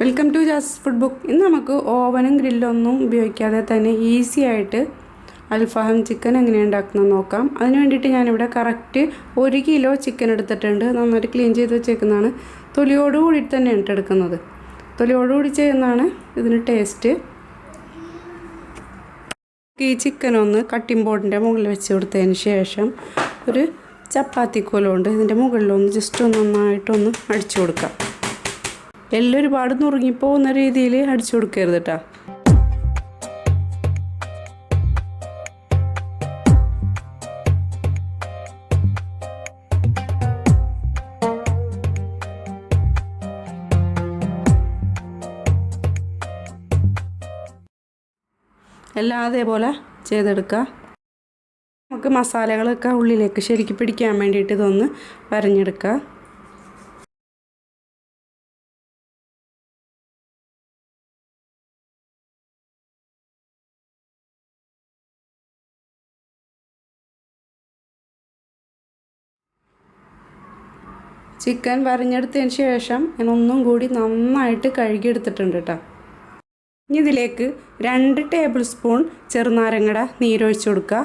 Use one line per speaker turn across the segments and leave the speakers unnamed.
Welcome to Jas food book ഇന്ന് നമുക്ക് ഓവനും ഗ്രില്ലൊന്നും ഉപയോഗിക്കാതെ തന്നെ ഈസി ആയിട്ട് അൽഫാഹം ചിക്കൻ എങ്ങനെ ഉണ്ടാക്കുന്നത് നോക്കാം. അതിന് വേണ്ടിയിട്ട് ഞാനിവിടെ കറക്റ്റ് ഒരു കിലോ ചിക്കൻ എടുത്തിട്ടുണ്ട്. നന്നായിട്ട് ക്ലീൻ ചെയ്ത് വെച്ചേക്കുന്നതാണ്. തൊലിയോട് കൂടിയിട്ട് ഇട്ടെടുക്കുന്നത് തൊലിയോടുകൂടി ചെയ്യുന്നതാണ് ഇതിന് ടേസ്റ്റ് ഈ ചിക്കൻ ഒന്ന് കട്ടിംഗ് ബോർഡിന്റെ മുകളിൽ വെച്ച് കൊടുത്തതിന് ശേഷം ഒരു ചപ്പാത്തി കോലുണ്ട് ഇതിന്റെ മുകളിലൊന്ന് ജസ്റ്റ് ഒന്ന് നന്നായിട്ടൊന്ന് അടിച്ചു കൊടുക്കാം. എല്ലാം ഒരുപാട് നുറുങ്ങിപ്പോകുന്ന രീതിയിൽ അടിച്ചു കൊടുക്കരുത് കേട്ടോ എല്ലാം അതേപോലെ ചെയ്തെടുക്കുക നമുക്ക് മസാലകളൊക്കെ ഉള്ളിലേക്ക് ശരിക്കും പിടിക്കാൻ വേണ്ടിയിട്ട് ഇതൊന്ന് വരഞ്ഞെടുക്കുക ചിക്കൻ വരഞ്ഞെടുത്തതിന് ശേഷം ഞാൻ ഒന്നും കൂടി നന്നായിട്ട് കഴുകിയെടുത്തിട്ടുണ്ട് കേട്ടോ. ഇനി ഇതിലേക്ക് രണ്ട് ടേബിൾ സ്പൂൺ ചെറുനാരങ്ങയുടെ നീരൊഴിച്ചു കൊടുക്കുക.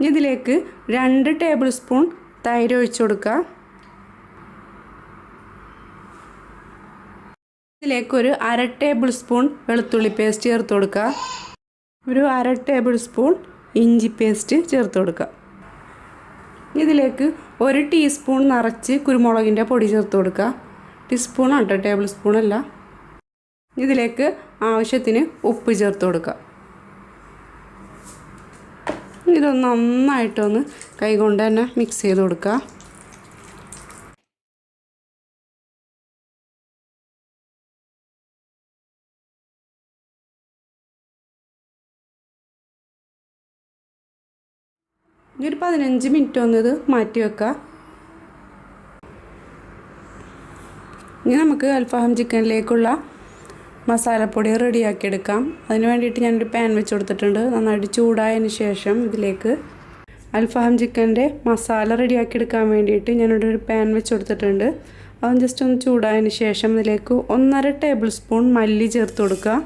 ഇനി ഇതിലേക്ക് രണ്ട് ടേബിൾ സ്പൂൺ തൈര് ഒഴിച്ച് കൊടുക്കുക. ഇതിലേക്ക് ഒരു അര ടേബിൾ സ്പൂൺ വെളുത്തുള്ളി പേസ്റ്റ് ചേർത്ത് കൊടുക്കുക. ഒരു അര ടേബിൾ സ്പൂൺ ഇഞ്ചി പേസ്റ്റ് ചേർത്ത് കൊടുക്കുക. ഇതിലേക്ക് ഒരു ടീസ്പൂൺ നിറച്ച് കുരുമുളകിന്റെ പൊടി ചേർത്ത് കൊടുക്കുക. ടീസ്പൂൺ കേട്ടോ ടേബിൾ സ്പൂൺ അല്ല. ഇതിലേക്ക് ആവശ്യത്തിന് ഉപ്പ് ചേർത്ത് കൊടുക്കുക. ഇതൊന്ന് നന്നായിട്ടൊന്ന് കൈകൊണ്ട് തന്നെ മിക്സ് ചെയ്ത് കൊടുക്കുക. ഇനി ഒരു പതിനഞ്ച് മിനിറ്റ് ഒന്ന് മാറ്റി വെക്കുക ഇനി നമുക്ക് അൽഫാം ചിക്കനിലേക്കുള്ള മസാലപ്പൊടി റെഡിയാക്കി എടുക്കാം അതിന് വേണ്ടിയിട്ട് ഞാനൊരു പാൻ വെച്ച് കൊടുത്തിട്ടുണ്ട്. നന്നായിട്ട് ചൂടായതിന് ശേഷം ഇതിലേക്ക് അൽഫാം ചിക്കന്റെ മസാല റെഡിയാക്കി എടുക്കാൻ വേണ്ടിയിട്ട് ഞാനിവിടെ ഒരു പാൻ വെച്ച് കൊടുത്തിട്ടുണ്ട്. അതും ജസ്റ്റ് ഒന്ന് ചൂടായതിന് ശേഷം ഇതിലേക്ക് ഒന്നര ടേബിൾ സ്പൂൺ മല്ലി ചേർത്ത് കൊടുക്കുക.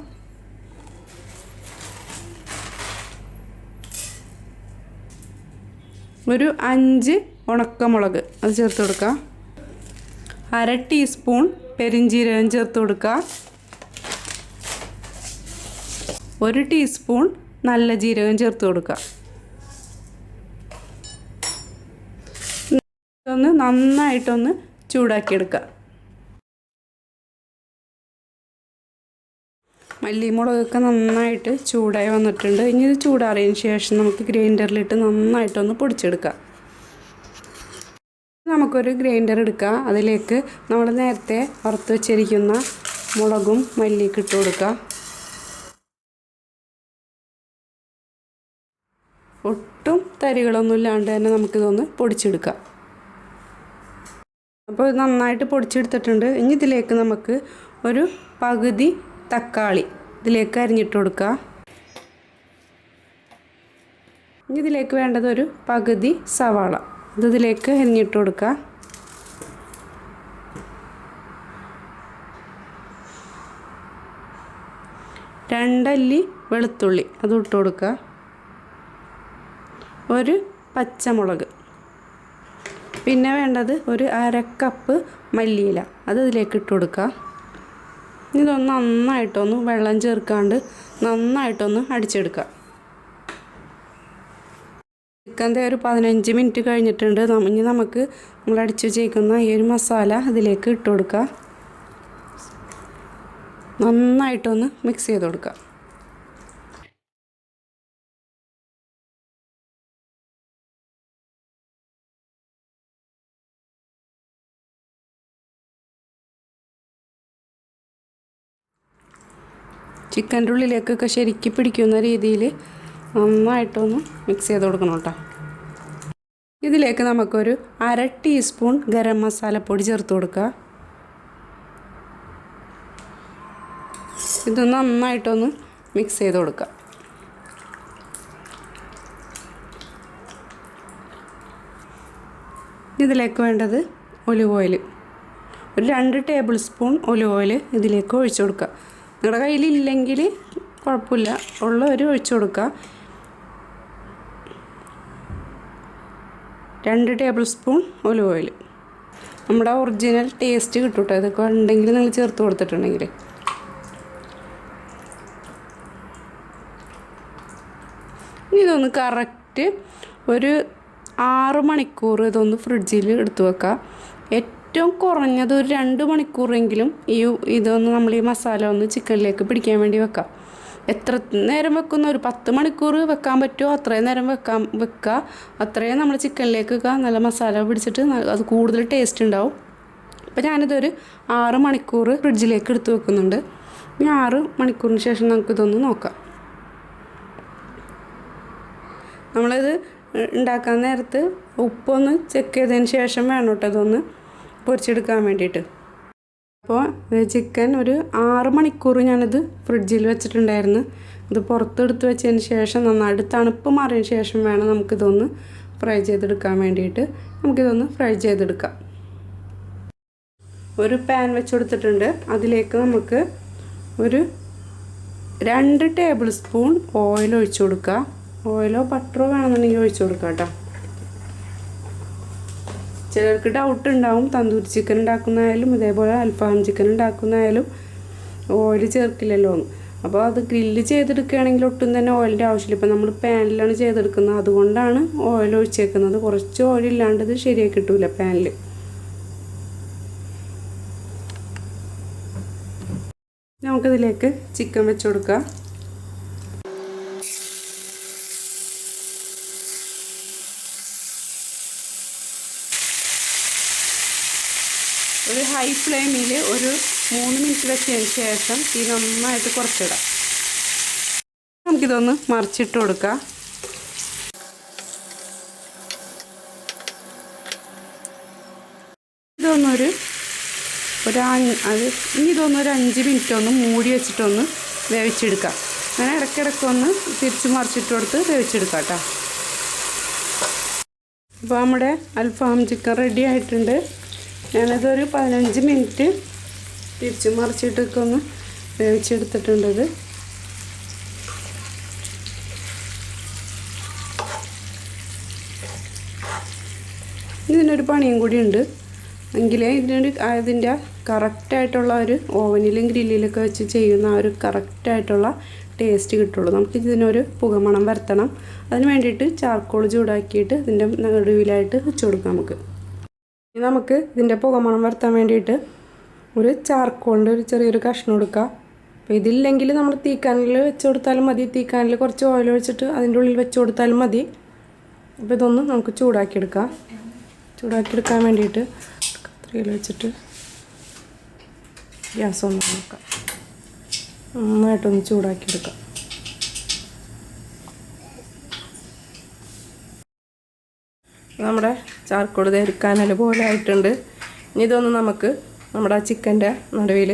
ഒരു അഞ്ച് ഉണക്കമുളക് അത് ചേർത്ത് കൊടുക്കുക. അര ടീസ്പൂൺ പെരിഞ്ചീരകം ചേർത്ത് കൊടുക്കുക. ഒരു ടീസ്പൂൺ നല്ല ജീരകം ചേർത്ത് കൊടുക്കുക. ഒന്ന് നന്നായിട്ടൊന്ന് ചൂടാക്കിയെടുക്കുക മല്ലിമുളകൊക്കെ നന്നായിട്ട് ചൂടായി വന്നിട്ടുണ്ട്. ഇനി ഇത് ചൂടാറിയതിന് ശേഷം നമുക്ക് ഗ്രൈൻഡറിലിട്ട് നന്നായിട്ടൊന്ന് പൊടിച്ചെടുക്കാം. നമുക്കൊരു ഗ്രൈൻഡർ എടുക്കുക അതിലേക്ക് നമ്മൾ നേരത്തെ വറുത്ത് വെച്ചിരിക്കുന്ന മുളകും മല്ലിയൊക്കെ ഇട്ട് കൊടുക്കുക ഒട്ടും തരികളൊന്നും ഇല്ലാണ്ട് തന്നെ നമുക്കിതൊന്ന് പൊടിച്ചെടുക്കാം. അപ്പോൾ നന്നായിട്ട് പൊടിച്ചെടുത്തിട്ടുണ്ട്. ഇനി ഇതിലേക്ക് നമുക്ക് ഒരു പകുതി തക്കാളി ഇതിലേക്ക് അരിഞ്ഞിട്ട് കൊടുക്കുക. ഇനി ഇതിലേക്ക് വേണ്ടത് ഒരു പകുതി സവാള. ഇത് ഇതിലേക്ക് അരിഞ്ഞിട്ട് കൊടുക്കുക. രണ്ടല്ലി വെളുത്തുള്ളി അത് ഇട്ട് കൊടുക്കുക. ഒരു പച്ചമുളക്. പിന്നെ വേണ്ടത് ഒരു അരക്കപ്പ് മല്ലിയില അത് ഇതിലേക്ക് ഇട്ട് കൊടുക്കുക. ഇതൊന്ന് നന്നായിട്ടൊന്ന് വെള്ളം ചേർക്കാണ്ട് നന്നായിട്ടൊന്ന് അടിച്ചെടുക്കുക. ചിക്കന്റെ ഒരു പതിനഞ്ച് മിനിറ്റ് കഴിഞ്ഞിട്ടുണ്ട്. ഇനി നമുക്ക് നമ്മൾ അടിച്ചു വെച്ചേക്കുന്ന ഈ ഒരു മസാല അതിലേക്ക് ഇട്ട് കൊടുക്കുക. നന്നായിട്ടൊന്ന് മിക്സ് ചെയ്ത് കൊടുക്കുക. ചിക്കന്റെ ഉള്ളിലേക്കൊക്കെ ശരിക്ക് പിടിക്കുന്ന രീതിയിൽ നന്നായിട്ടൊന്ന് മിക്സ് ചെയ്ത് കൊടുക്കണം കേട്ടോ. ഇതിലേക്ക് നമുക്കൊരു അര ടീസ്പൂൺ ഗരം മസാല പൊടി ചേർത്ത് കൊടുക്കുക. ഇത് നന്നായിട്ടൊന്ന് മിക്സ് ചെയ്ത് കൊടുക്കുക. ഇതിലേക്ക് വേണ്ടത് ഒലിവ് ഓയിൽ. ഒരു രണ്ട് ടേബിൾ സ്പൂൺ ഒലിവ് ഓയിൽ ഇതിലേക്ക് ഒഴിച്ചു കൊടുക്കുക. നിങ്ങളുടെ കയ്യിലില്ലെങ്കിൽ കുഴപ്പമില്ല. ഉള്ളവർ ഒഴിച്ചു കൊടുക്കുക. രണ്ട് ടേബിൾ സ്പൂൺ ഒലിവ് ഓയിൽ. നമ്മുടെ ഒറിജിനൽ ടേസ്റ്റ് കിട്ടും കേട്ടോ ഇതൊക്കെ ഉണ്ടെങ്കിൽ നിങ്ങൾ ചേർത്ത് കൊടുത്തിട്ടുണ്ടെങ്കിൽ. ഇതൊന്ന് കറക്റ്റ് ഒരു ആറ് മണിക്കൂർ ഇതൊന്ന് ഫ്രിഡ്ജിൽ എടുത്തു വെക്കുക. ഏറ്റവും കുറഞ്ഞത് ഒരു രണ്ട് മണിക്കൂറെങ്കിലും ഈ ഇതൊന്ന് നമ്മൾ ഈ മസാല ഒന്ന് ചിക്കനിലേക്ക് പിടിക്കാൻ വേണ്ടി വെക്കാം. എത്ര നേരം വെക്കുന്ന ഒരു പത്ത് മണിക്കൂർ വെക്കാൻ പറ്റുമോ അത്രയും നേരം വെക്കാൻ വെക്കുക. അത്രയും നമ്മൾ ചിക്കനിലേക്ക് വെക്കുക. നല്ല മസാല പിടിച്ചിട്ട് അത് കൂടുതൽ ടേസ്റ്റ് ഉണ്ടാവും. അപ്പോൾ ഞാനിതൊരു ആറ് മണിക്കൂർ ഫ്രിഡ്ജിലേക്ക് എടുത്ത് വെക്കുന്നുണ്ട്. ഇനി ആറ് മണിക്കൂറിന് ശേഷം നമുക്കിതൊന്ന് നോക്കാം. നമ്മളിത് ഉണ്ടാക്കാൻ നേരത്ത് ഉപ്പൊന്ന് ചെക്ക് ചെയ്തതിന് ശേഷം വേണം കേട്ടോ ഇതൊന്ന്. പൊരിച്ചെടുക്കാൻ വേണ്ടിയിട്ട്. അപ്പോൾ ചിക്കൻ ഒരു ആറ് മണിക്കൂർ ഞാനത് ഫ്രിഡ്ജിൽ വെച്ചിട്ടുണ്ടായിരുന്നു. ഇത് പുറത്തെടുത്ത് വെച്ചതിന് ശേഷം നന്നായിട്ട് തണുപ്പ് മാറിയതിന് ശേഷം വേണം നമുക്കിതൊന്ന് ഫ്രൈ ചെയ്തെടുക്കാൻ വേണ്ടിയിട്ട്. നമുക്കിതൊന്ന് ഫ്രൈ ചെയ്തെടുക്കാം. ഒരു പാൻ വെച്ച് കൊടുത്തിട്ടുണ്ട് അതിലേക്ക് നമുക്ക് ഒരു രണ്ട് ടേബിൾ സ്പൂൺ ഓയിൽ ഒഴിച്ചു കൊടുക്കുക ഓയിലോ ബട്ടറോ വേണമെന്നുണ്ടെങ്കിൽ ഒഴിച്ചു കൊടുക്കാം കേട്ടോ. ചിലർക്ക് ഡൗട്ട് ഉണ്ടാവും. തന്തൂരി ചിക്കൻ ഉണ്ടാക്കുന്നതായാലും ഇതേപോലെ അൽഫാം ചിക്കൻ ഉണ്ടാക്കുന്നതായാലും ഓയിൽ ചേർക്കില്ലല്ലോ. അപ്പോൾ അത് ഗ്രില്ല് ചെയ്തെടുക്കുകയാണെങ്കിൽ ഒട്ടും തന്നെ ഓയിലിന്റെ ആവശ്യമില്ല. ഇപ്പം നമ്മൾ പാനിലാണ് ചെയ്തെടുക്കുന്നത്. അതുകൊണ്ടാണ് ഓയിൽ ഒഴിച്ചേക്കുന്നത്. കുറച്ച് ഓയിൽ ഇല്ലാണ്ട് ഇത് ശരിയായി കിട്ടൂല പാനിൽ നമുക്കിതിലേക്ക് ചിക്കൻ വെച്ച് കൊടുക്കാം ഒരു ഹൈ ഫ്ലെയിമിൽ ഒരു മൂന്ന് മിനിറ്റ് വെച്ചതിന് ശേഷം തീ നന്നായിട്ട് കുറച്ചിടാം. നമുക്കിതൊന്ന് മറിച്ചിട്ട് കൊടുക്കാം. ഇതൊന്നൊരു ഒരു അത് ഇനി ഇതൊന്നൊരു അഞ്ച് മിനിറ്റ് ഒന്ന് മൂടി വെച്ചിട്ടൊന്ന് വേവിച്ചെടുക്കാം. അങ്ങനെ ഇടയ്ക്കിടയ്ക്ക് ഒന്ന് തിരിച്ച് മറിച്ചിട്ട് കൊടുത്ത് വേവിച്ചെടുക്കാം കേട്ടോ അപ്പോൾ നമ്മുടെ അൽഫാം ചിക്കൻ റെഡി ആയിട്ടുണ്ട്. ഞാനതൊരു പതിനഞ്ച് മിനിറ്റ് തിരിച്ചു മറിച്ചിട്ടൊക്കെ ഒന്ന് വേവിച്ചെടുത്തിട്ടുണ്ടത്. ഇത് ഇതിനൊരു പണിയും കൂടി ഉണ്ട് എങ്കിലേ ഇതിനൊരു അതിന്റെ കറക്റ്റായിട്ടുള്ള ഒരു ഓവനിലും ഗ്രില്ലിലൊക്കെ വെച്ച് ചെയ്യുന്ന ആ ഒരു കറക്റ്റായിട്ടുള്ള ടേസ്റ്റ് കിട്ടുള്ളൂ. നമുക്ക് ഇതിനൊരു പുകമണം വരുത്തണം. അതിന് വേണ്ടിയിട്ട് ചാർക്കോൾ ചൂടാക്കിയിട്ട് ഇതിന്റെ നടുവിലായിട്ട് വെച്ച് കൊടുക്കാം നമുക്ക്. ഇനി നമുക്ക് ഇതിന്റെ പുകമണം വരുത്താൻ വേണ്ടിയിട്ട് ഒരു ചാർക്കോളിന്റെ ഒരു ചെറിയൊരു കഷ്ണം എടുക്കുക അപ്പോൾ ഇതില്ലെങ്കിൽ നമ്മൾ തീക്കാനിൽ വെച്ച് കൊടുത്താലും മതി. തീക്കാനിൽ കുറച്ച് ഓയിൽ ഒഴിച്ചിട്ട് അതിന്റെ ഉള്ളിൽ വെച്ച് കൊടുത്താലും മതി. അപ്പോൾ ഇതൊന്ന് നമുക്ക് ചൂടാക്കിയെടുക്കാം. ചൂടാക്കിയെടുക്കാൻ വേണ്ടിയിട്ട് കത്രിയിൽ വെച്ചിട്ട് ഗ്യാസ് ഒന്ന് നോക്കാം നന്നായിട്ടൊന്ന് ചൂടാക്കിയെടുക്കാം. നമ്മുടെ ചാർക്കോട് ധരിക്കാനൽ പോലെ ആയിട്ടുണ്ട് ഇനി ഇതൊന്ന് നമുക്ക് നമ്മുടെ ആ ചിക്കന്റെ നടുവിൽ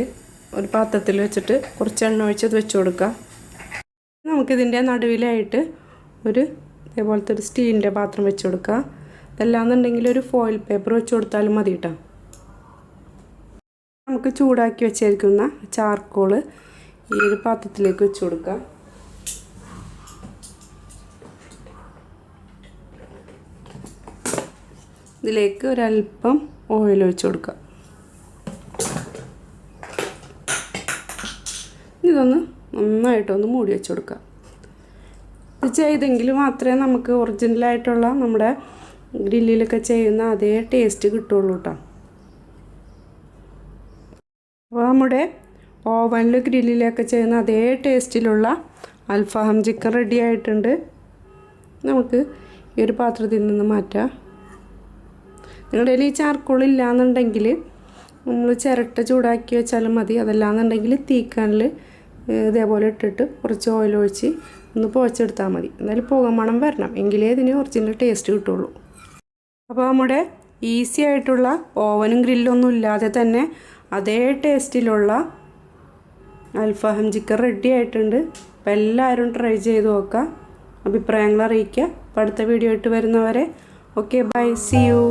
ഒരു പാത്രത്തിൽ വെച്ചിട്ട് കുറച്ച് എണ്ണ ഒഴിച്ചത് വെച്ച് കൊടുക്കാം നമുക്കിതിന്റെ നടുവിലായിട്ട് ഒരു ഇതേപോലത്തെ ഒരു സ്റ്റീലിന്റെ പാത്രം വെച്ച് കൊടുക്കാം അതല്ലാന്നുണ്ടെങ്കിൽ ഒരു ഫോയിൽ പേപ്പർ വെച്ച് കൊടുത്താലും മതി കേട്ടോ. നമുക്ക് ചൂടാക്കി വെച്ചിരിക്കുന്ന ചാർക്കോൾ ഈ ഒരു പാത്രത്തിലേക്ക് വെച്ച് കൊടുക്കാം ഇതിലേക്ക് ഒരല്പം ഓയിൽ ഒഴിച്ച് കൊടുക്കുക. ഇതൊന്ന് നന്നായിട്ടൊന്ന് മൂടി വെച്ച് കൊടുക്കുക. ഇത് ചെയ്തെങ്കിൽ മാത്രമേ നമുക്ക് ഒറിജിനലായിട്ടുള്ള നമ്മുടെ ഗ്രില്ലിലൊക്കെ ചെയ്യുന്ന അതേ ടേസ്റ്റ് കിട്ടുള്ളൂ കേട്ടോ അപ്പോൾ നമ്മുടെ ഓവനിൽ ഗ്രില്ലിലൊക്കെ ചെയ്യുന്ന അതേ ടേസ്റ്റിലുള്ള അൽഫാം ചിക്കൻ റെഡി ആയിട്ടുണ്ട്. നമുക്ക് ഈ ഒരു പാത്രത്തിൽ നിന്ന് മാറ്റാം. നിങ്ങളുടെ ഈ ചാർക്കോൾ ഇല്ലയെന്നുണ്ടെങ്കിൽ നമ്മൾ ചിരട്ട ചൂടാക്കി വെച്ചാലും മതി. അതല്ലാന്നുണ്ടെങ്കിൽ തീക്കാനിൽ ഇതേപോലെ ഇട്ടിട്ട് കുറച്ച് ഓയിൽ ഒഴിച്ച് ഒന്ന് പുഴച്ചെടുത്താൽ മതി. എന്നാലും പുകമണം വരണം. എങ്കിലേ ഇതിന് ഒറിജിനൽ ടേസ്റ്റ് കിട്ടുള്ളൂ. അപ്പോൾ നമ്മുടെ ഈസി ആയിട്ടുള്ള ഓവനും ഗ്രില്ലൊന്നും ഇല്ലാതെ തന്നെ അതേ ടേസ്റ്റിലുള്ള അൽഫാഹം ചിക്കൻ റെഡി ആയിട്ടുണ്ട്. അപ്പോൾ എല്ലാവരും ട്രൈ ചെയ്ത് നോക്കുക. അഭിപ്രായങ്ങൾ അറിയിക്കുക. അപ്പോൾ അടുത്ത വീഡിയോ ഇട്ട് വരുന്നവരെ ഓക്കെ ബൈ സി യു